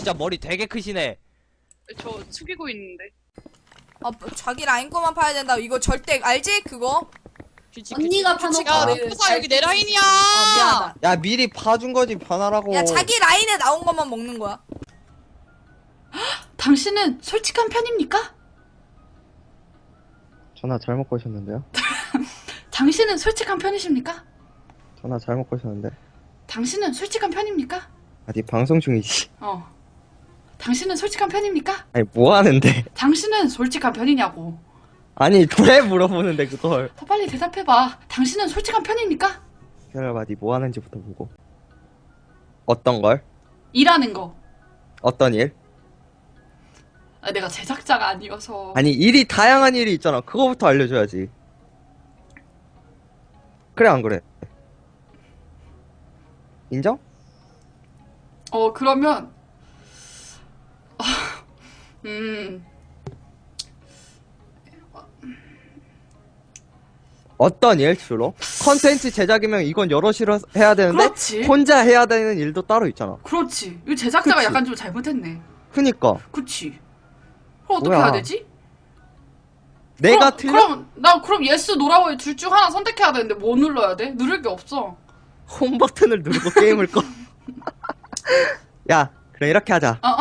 진짜 머리 되게 크시네. 저 숙이고 있는데. 아, 자기 라인 거만 파야 된다. 이거 절대 알지? 그거? 퀴치, 언니가 파놓고 야, 우리 누구사 여기 내 라인이야. 어, 미안하다. 야 미리 봐준 거지 변하라고. 야, 자기 라인에 나온 것만 먹는 거야. 당신은 솔직한 편입니까? 전화 잘못 거셨는데요? 당신은 솔직한 편이십니까? 전화 잘못 거셨는데. 당신은 솔직한 편입니까? 아니 방송 중이지. 어. 당신은 솔직한 편입니까? 아니 뭐 하는데? 당신은 솔직한 편이냐고. 아니 왜 물어보는데 그걸? 더 빨리 대답해봐. 당신은 솔직한 편입니까? 기다려봐 니뭐 하는지부터 보고. 어떤 걸? 일하는 거. 어떤 일? 아, 내가 제작자가 아니어서. 아니 일이 다양한 일이 있잖아. 그거부터 알려줘야지. 그래 안 그래? 인정? 어, 그러면. 음. 어떤 일 주로? 컨텐츠 제작이면 이건 여럿이서 해야 되는데 그렇지. 혼자 해야 되는 일도 따로 있잖아. 그렇지. 이 제작자가 그치. 약간 좀 잘못했네. 그니까 그치. 그럼 어떻게 뭐야. 해야 되지? 내가 그럼, 틀려 그럼, 나 그럼 예스, 노라고 둘중 하나 선택해야 되는데 뭐 눌러야 돼? 누를 게 없어. 홈 버튼을 누르고 게임을 꺼. 야, 그럼 이렇게 하자. 어, 어.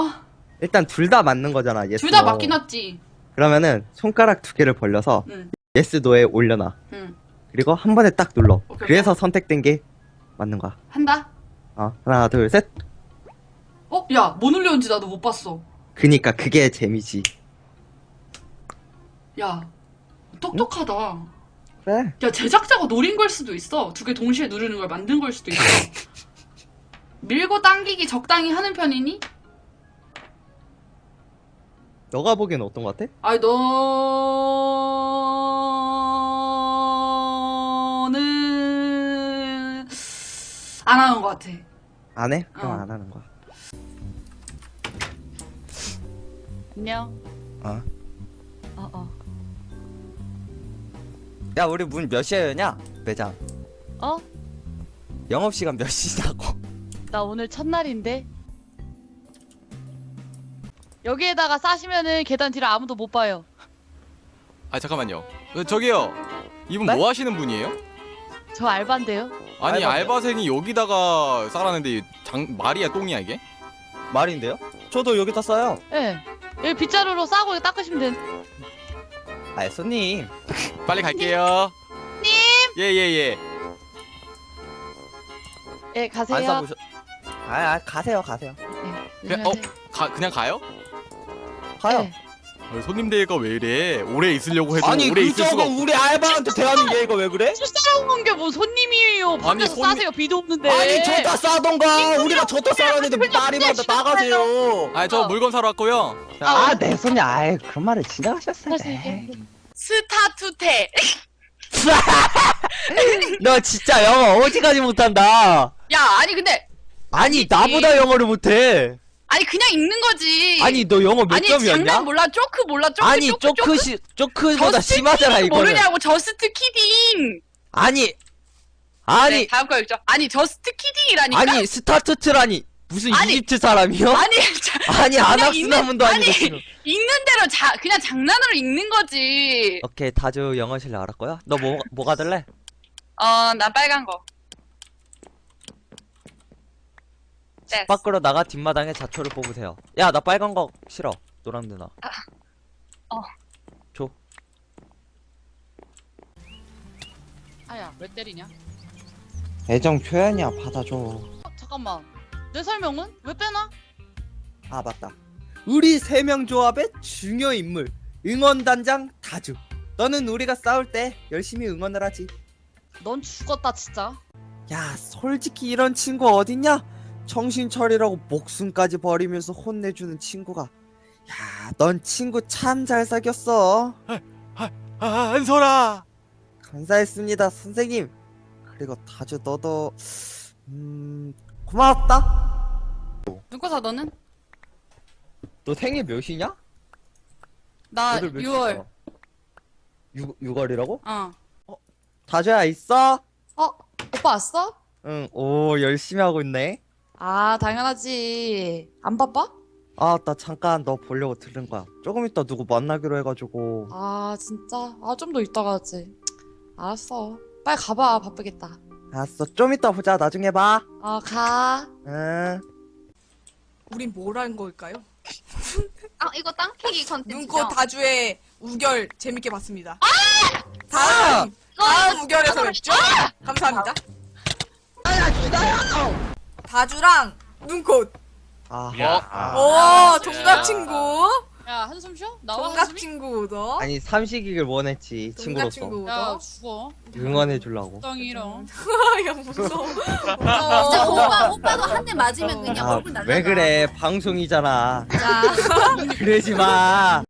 일단 둘 다 맞는 거잖아. 예스. 둘 다 노. 맞긴 하지. 그러면은 손가락 두 개를 벌려서 응, 예스 노에 올려놔. 응. 그리고 한 번에 딱 눌러. 오케이, 그래서 선택된 게 맞는 거야. 한다? 어, 하나, 둘, 셋. 어? 야, 뭐 눌렸는지 나도 못 봤어. 그니까 그게 재미지. 야, 똑똑하다. 그래. 야, 제작자가 노린 걸 수도 있어. 두 개 동시에 누르는 걸 만든 걸 수도 있어. 밀고 당기기 적당히 하는 편이니? 너가 보기엔 어떤 거 같아? 아이, 너는 안 하는 것 같아. 안 해? 그럼 어. 안 하는 거야. 안녕. 어. 어, 어. 야, 우리 문 몇 시에 여냐? 매장. 어? 영업 시간 몇 시냐고. 나 오늘 첫날인데. 여기에다가 싸시면은 계단 뒤를 아무도 못 봐요. 아 잠깐만요. 어, 저기요. 이분 네? 뭐 하시는 분이에요? 저 알바인데요. 아니 알바세요? 알바생이 여기다가 싸라는데 장 말이야 똥이야 이게? 말인데요? 저도 여기다 써요. 예. 여기 빗자루로 싸고 닦으시면 된. 아, 손님. 빨리 갈게요. 님. 예예 예. 예, 안 가세요. 싸보셔. 아, 아, 가세요, 가세요. 예, 그냥 어. 가, 그냥 가요? 가요. 예. 어, 손님 대가 왜 이래? 오래 있으려고 해도 아니, 오래 있을 수가 그저거 없. 우리 알바한테 대하는 게 이거 왜 그래? 온게뭐 손님이에요. 밖에서 손님- 싸세요. 비도 없는데. 아니, 저다 싸던가. 우리가 저다 싸라는데 말이 많다. 나가세요. 아저 물건 사러 왔고요. 자, 아, 내 손이 아예 그런 말을 지나가셨어요. 가세요. 스타 투테. 너 진짜 영어 어지까지 못한다. 야, 아니 근데 아니, 나보다 영어를 못해. 아니 그냥 읽는 거지. 아니, 너 영어 몇 아니 점이었냐? 장난 몰라 쪼크 몰라 쪼크 아니, 쪼크 쪼크, 시, 쪼크보다 심하잖아, 키딩 이거는. 모르냐고 저스트 키딩. 아니, 아니, 네, 다음 거 읽죠. 아니 저스트 키딩이라니까. 아니, 스타트트라니. 무슨 아니, 이집트 사람이요? 아니 자, 아니, 아낙스나문도 아니고 아니. 지금. 읽는 대로 자 그냥 장난으로 읽는 거지. 오케이, 다주 영어 실력 알았고요. 너 뭐, 뭐 가들래? 어, 나 빨간 거. 됐어. 밖으로 나가 뒷마당에 자초를 뽑으세요. 야, 나 빨간 거 싫어. 노랑 누나. 어. 줘. 아야, 왜 때리냐? 애정 표현이야 받아줘. 어, 잠깐만. 내 설명은 왜 빼나? 아, 맞다. 우리 세 명 조합의 중요 인물. 응원단장 다주. 너는 우리가 싸울 때 열심히 응원을 하지. 넌 죽었다 진짜. 야, 솔직히 이런 친구 어딨냐? 정신 차리라고 목숨까지 버리면서 혼내주는 친구가. 야, 넌 친구 참 잘 사귀었어. 아, 한솔아. 감사했습니다, 선생님. 그리고 다주 너도 음 고마웠다. 누구사 너는? 너 생일 몇이냐? 나 6월. 6, 6월이라고? 어. 다주야 있어? 어, 오빠 왔어? 응, 오 열심히 하고 있네. 아, 당연하지. 안 바빠? 아, 나 잠깐 너 보려고 들른 거야. 조금 이따 누구 만나기로 해가지고. 아 진짜? 아 좀 더 이따 가지. 알았어. 빨리 가봐 바쁘겠다. 알았어, 좀 이따 보자. 나중에 봐. 어 가. 응. 우린 뭘 한 걸까요? 아 이거 땅키기 컨텐츠죠? 눈꽃 다주의 우결 재밌게 봤습니다. 다음 다음 우결에서 뵙죠. 감사합니다. 다 주랑 눈꽃. 아, 오 동갑 친구. 야 한숨 쉬어? 나와 동갑 한숨이? 친구 너. 아니 삼식이길 원했지 동갑 친구로서 친구 야 너. 죽어. 응원해 주려고. 덩이 이런. 야 무서워. 진짜 무서워. 오빠 오빠도 한 대 맞으면 그냥 아, 얼굴 날라가 왜 그래 방송이잖아. 자. 그러지 마.